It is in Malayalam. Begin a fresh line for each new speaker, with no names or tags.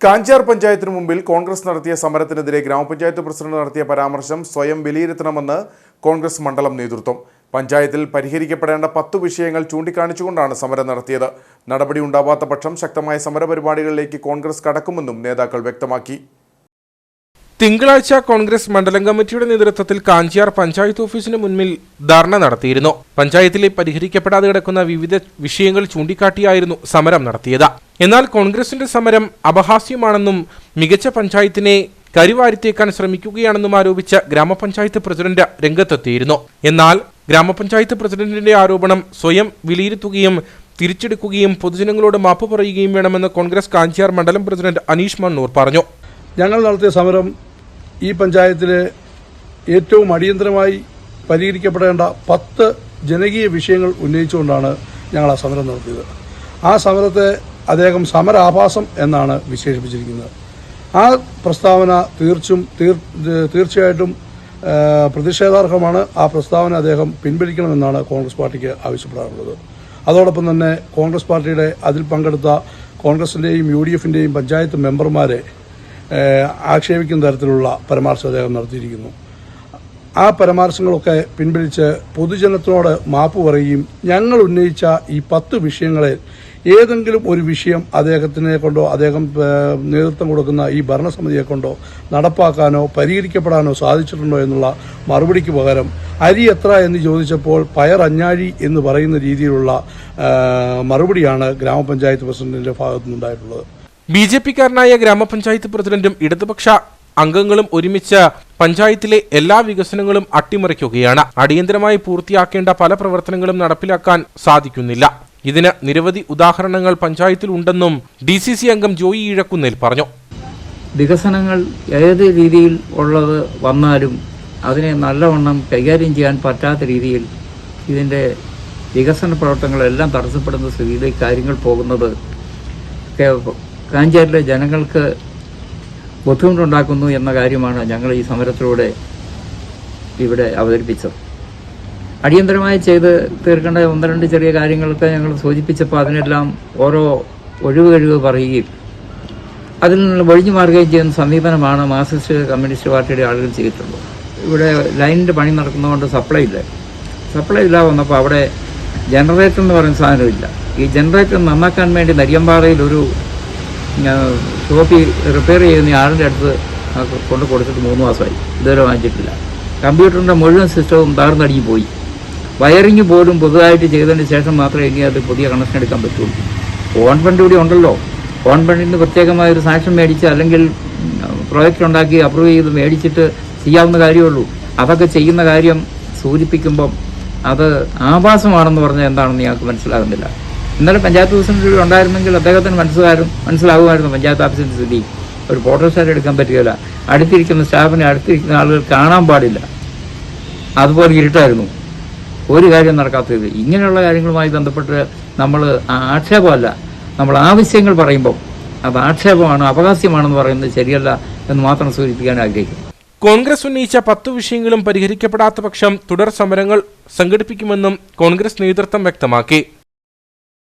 കാഞ്ചാർ പഞ്ചായത്തിന് മുമ്പിൽ കോൺഗ്രസ് നടത്തിയ സമരത്തിനെതിരെ ഗ്രാമപഞ്ചായത്ത് പ്രസിഡന്റ് നടത്തിയ പരാമർശം സ്വയം വിലയിരുത്തണമെന്ന് കോൺഗ്രസ് മണ്ഡലം നേതൃത്വം. പഞ്ചായത്തിൽ പരിഹരിക്കപ്പെടേണ്ട പത്തു വിഷയങ്ങൾ ചൂണ്ടിക്കാണിച്ചുകൊണ്ടാണ് സമരം നടത്തിയത്. നടപടി ഉണ്ടാവാത്ത പക്ഷം ശക്തമായ സമരപരിപാടികളിലേക്ക് കോൺഗ്രസ് കടക്കുമെന്നും നേതാക്കൾ വ്യക്തമാക്കി.
തിങ്കളാഴ്ച കോൺഗ്രസ് മണ്ഡലം കമ്മിറ്റിയുടെ നേതൃത്വത്തിൽ കാഞ്ചിയാർ പഞ്ചായത്ത് ഓഫീസിന് മുന്നിൽ ധർണ നടത്തിയിരുന്നു. പഞ്ചായത്തിലെ പരിഹരിക്കപ്പെടാതെ കിടക്കുന്ന വിവിധ വിഷയങ്ങൾ ചൂണ്ടിക്കാട്ടിയായിരുന്നു സമരം നടത്തിയത്. എന്നാൽ കോൺഗ്രസിന്റെ സമരം അപഹാസ്യമാണെന്നും മികച്ച പഞ്ചായത്തിനെ കരിവാരിത്തേക്കാൻ ശ്രമിക്കുകയാണെന്നും ആരോപിച്ച ഗ്രാമപഞ്ചായത്ത് പ്രസിഡന്റ് രംഗത്തെത്തിയിരുന്നു. എന്നാൽ ഗ്രാമപഞ്ചായത്ത് പ്രസിഡന്റിന്റെ ആരോപണം സ്വയം വിലയിരുത്തുകയും തിരിച്ചെടുക്കുകയും പൊതുജനങ്ങളോട് മാപ്പ് പറയുകയും വേണമെന്ന് കോൺഗ്രസ് കാഞ്ചിയാർ മണ്ഡലം പ്രസിഡന്റ് അനീഷ് മണ്ണൂർ പറഞ്ഞു.
ഞങ്ങൾ നടത്തിയ സമരം ഈ പഞ്ചായത്തിലെ ഏറ്റവും അടിയന്തരമായി പരിഹരിക്കപ്പെടേണ്ട പത്ത് ജനകീയ വിഷയങ്ങൾ ഉന്നയിച്ചുകൊണ്ടാണ് ഞങ്ങൾ ആ സമരം നടത്തിയത്. ആ സമരത്തെ അദ്ദേഹം സമരാഭാസം എന്നാണ് വിശേഷിപ്പിച്ചിരിക്കുന്നത്. ആ പ്രസ്താവന തീർച്ചും തീർച്ചയായിട്ടും പ്രതിഷേധാർഹമാണ്. ആ പ്രസ്താവന അദ്ദേഹം പിൻവലിക്കണമെന്നാണ് കോൺഗ്രസ് പാർട്ടിക്ക് ആവശ്യപ്പെടാറുള്ളത്. അതോടൊപ്പം തന്നെ കോൺഗ്രസ് പാർട്ടിയുടെ അതിൽ പങ്കെടുത്ത കോൺഗ്രസിന്റെയും യു ഡി എഫിന്റെയും പഞ്ചായത്ത് മെമ്പർമാരെ ആക്ഷേപിക്കുന്ന തരത്തിലുള്ള പരാമർശം അദ്ദേഹം നടത്തിയിരിക്കുന്നു. ആ പരാമർശങ്ങളൊക്കെ പിൻവലിച്ച് പൊതുജനത്തിനോട് മാപ്പ് പറയുകയും ഞങ്ങൾ ഉന്നയിച്ച ഈ പത്ത് വിഷയങ്ങളിൽ ഏതെങ്കിലും ഒരു വിഷയം അദ്ദേഹത്തിനെ കൊണ്ടോ അദ്ദേഹം നേതൃത്വം കൊടുക്കുന്ന ഈ ഭരണസമിതിയെ കൊണ്ടോ നടപ്പാക്കാനോ പരിഹരിക്കപ്പെടാനോ സാധിച്ചിട്ടുണ്ടോ എന്നുള്ള മറുപടിക്ക് പകരം അരി എത്ര എന്ന് ചോദിച്ചപ്പോൾ പയർ അഞ്ഞാഴി എന്ന് പറയുന്ന രീതിയിലുള്ള മറുപടിയാണ് ഗ്രാമപഞ്ചായത്ത് പ്രസിഡന്റിന്റെ ഭാഗത്തുനിന്നുണ്ടായിട്ടുള്ളത്.
ബി ജെ പിക്കാരനായ ഗ്രാമപഞ്ചായത്ത് പ്രസിഡന്റും ഇടതുപക്ഷ അംഗങ്ങളും ഒരുമിച്ച് പഞ്ചായത്തിലെ എല്ലാ വികസനങ്ങളും അട്ടിമറിക്കുകയാണ്. അടിയന്തരമായി പൂർത്തിയാക്കേണ്ട പല പ്രവർത്തനങ്ങളും നടപ്പിലാക്കാൻ സാധിക്കുന്നില്ല. ഇതിന് നിരവധി ഉദാഹരണങ്ങൾ പഞ്ചായത്തിൽ ഉണ്ടെന്നും ഡി സി സി അംഗം ജോയി ഈഴക്കുന്നേൽ പറഞ്ഞു.
വികസനങ്ങൾ ഏത് രീതിയിൽ ഉള്ളത് വന്നാലും അതിനെ നല്ലവണ്ണം കൈകാര്യം ചെയ്യാൻ പറ്റാത്ത രീതിയിൽ ഇതിന്റെ വികസന പ്രവർത്തനങ്ങളെല്ലാം തടസ്സപ്പെടുന്ന സ്ഥിതിയിലേക്ക് കാര്യങ്ങൾ പോകുന്നത് കാഞ്ചാരിലെ ജനങ്ങൾക്ക് ബുദ്ധിമുട്ടുണ്ടാക്കുന്നു എന്ന കാര്യമാണ് ഞങ്ങൾ ഈ സമരത്തിലൂടെ ഇവിടെ അവതരിപ്പിച്ചത്. അടിയന്തരമായി ചെയ്ത് തീർക്കേണ്ട ഒന്ന് രണ്ട് ചെറിയ കാര്യങ്ങളൊക്കെ ഞങ്ങൾ സൂചിപ്പിച്ചപ്പോൾ അതിനെല്ലാം ഓരോ ഒഴിവ് കഴിവ് പറയുകയും അതിൽ നിന്ന് ഒഴിഞ്ഞു മാറുകയും ചെയ്യുന്ന സമീപനമാണ് മാർക്സിസ്റ്റ് കമ്മ്യൂണിസ്റ്റ് പാർട്ടിയുടെ ആളുകൾ ചെയ്തിട്ടുള്ളത്. ഇവിടെ ലൈനിന്റെ പണി നടക്കുന്നതുകൊണ്ട് സപ്ലൈ ഇല്ല. സപ്ലൈ ഇല്ല വന്നപ്പോൾ അവിടെ ജനറേറ്റർ എന്ന് പറയുന്ന സാധനമില്ല ഈ ജനറേറ്റർ നന്നാക്കാൻ വേണ്ടി നരിയമ്പാറയിൽ ഒരു ഷോപ്പി റിപ്പയർ ചെയ്യുന്ന ആളിന്റെ അടുത്ത് കൊണ്ട് കൊടുത്തിട്ട് മൂന്ന് മാസമായി. ഇതുവരെ വാങ്ങിച്ചിട്ടില്ല. കമ്പ്യൂട്ടറിന്റെ മുഴുവൻ സിസ്റ്റവും താർന്നടിഞ്ഞ് പോയി. വയറിങ് പോലും പുതുതായിട്ട് ചെയ്തതിന് ശേഷം മാത്രമേ ഇനി അത് പുതിയ കണക്ഷൻ എടുക്കാൻ പറ്റുള്ളൂ. ഓൺ ഫണ്ട് ഇവിടെ ഉണ്ടല്ലോ. ഓൺ ഫണ്ടിന് പ്രത്യേകമായ ഒരു സാക്ഷൻ മേടിച്ച് അല്ലെങ്കിൽ പ്രോജക്റ്റ് ഉണ്ടാക്കി അപ്രൂവ് ചെയ്ത് മേടിച്ചിട്ട് ചെയ്യാവുന്ന കാര്യമുള്ളൂ അതൊക്കെ ചെയ്യുന്ന കാര്യം സൂചിപ്പിക്കുമ്പം അത് ആഭാസമാണെന്ന് പറഞ്ഞാൽ എന്താണെന്ന് ഞങ്ങൾക്ക് മനസ്സിലാകുന്നില്ല. ഇന്നലെ പഞ്ചായത്ത് പ്രസിഡന്റ് ഉണ്ടായിരുന്നെങ്കിൽ അദ്ദേഹത്തിന് മനസ്സിലാകും മനസ്സിലാകുമായിരുന്നു പഞ്ചായത്ത് ഓഫീസിന്റെ സ്ഥിതി. ഒരു ഫോട്ടോസ്റ്റാറ്റ് എടുക്കാൻ പറ്റുകയില്ല. അടുത്തിരിക്കുന്ന സ്റ്റാഫിനെ അടുത്തിരിക്കുന്ന ആളുകൾ കാണാൻ പാടില്ല. അതുപോലെ ഇരുട്ടായിരുന്നു. ഒരു കാര്യം നടക്കാത്തത് ഇങ്ങനെയുള്ള കാര്യങ്ങളുമായി ബന്ധപ്പെട്ട് നമ്മൾ ആക്ഷേപമല്ല. നമ്മൾ ആവശ്യങ്ങൾ പറയുമ്പോൾ അത് ആക്ഷേപമാണ് അപഹാസ്യമാണെന്ന് പറയുന്നത് ശരിയല്ല എന്ന് മാത്രം സൂചിപ്പിക്കാൻ ആഗ്രഹിക്കുന്നു.
കോൺഗ്രസ് ഉന്നയിച്ച പത്ത് വിഷയങ്ങളും പരിഹരിക്കപ്പെടാത്ത പക്ഷം തുടർ സമരങ്ങൾ സംഘടിപ്പിക്കുമെന്നും കോൺഗ്രസ് നേതൃത്വം വ്യക്തമാക്കി.